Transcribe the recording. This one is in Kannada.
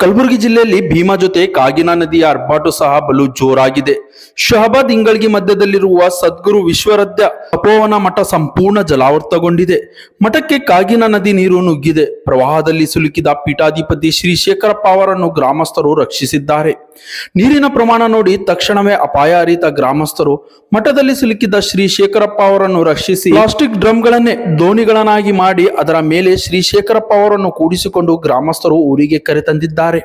ಕಲಬುರಗಿ ಜಿಲ್ಲೆಯಲ್ಲಿ ಭೀಮಾ ಜೊತೆ ಕಾಗಿನಾ ನದಿಯ ಅರ್ಭಾಟು ಸಹ ಬಲು ಜೋರಾಗಿದೆ. ಶಹಬಾದ್ ಇಂಗಳಗಿ ಮಧ್ಯದಲ್ಲಿರುವ ಸದ್ಗುರು ವಿಶ್ವರದ್ಯ ತಪೋವನ ಮಠ ಸಂಪೂರ್ಣ ಜಲಾವೃತಗೊಂಡಿದೆ. ಮಠಕ್ಕೆ ಕಾಗಿನ ನದಿ ನೀರು ನುಗ್ಗಿದೆ. ಪ್ರವಾಹದಲ್ಲಿ ಸಿಲುಕಿದ ಪೀಠಾಧಿಪತಿ ಶ್ರೀ ಶೇಖರಪ್ಪ ಅವರನ್ನು ಗ್ರಾಮಸ್ಥರು ರಕ್ಷಿಸಿದ್ದಾರೆ. ನೀರಿನ ಪ್ರಮಾಣ ನೋಡಿ ತಕ್ಷಣವೇ ಅಪಾಯ ಅರಿತ ಗ್ರಾಮಸ್ಥರು ಮಠದಲ್ಲಿ ಸಿಲುಕಿದ ಶ್ರೀ ಶೇಖರಪ್ಪ ಅವರನ್ನು ರಕ್ಷಿಸಿ ಪ್ಲಾಸ್ಟಿಕ್ ಡ್ರಮ್ಗಳನ್ನೇ ದೋಣಿಗಳನ್ನಾಗಿ ಮಾಡಿ ಅದರ ಮೇಲೆ ಶ್ರೀ ಶೇಖರಪ್ಪ ಅವರನ್ನು ಕೂಡಿಸಿಕೊಂಡು ಗ್ರಾಮಸ್ಥರು ಊರಿಗೆ ಕರೆತಂದಿದ್ದಾರೆ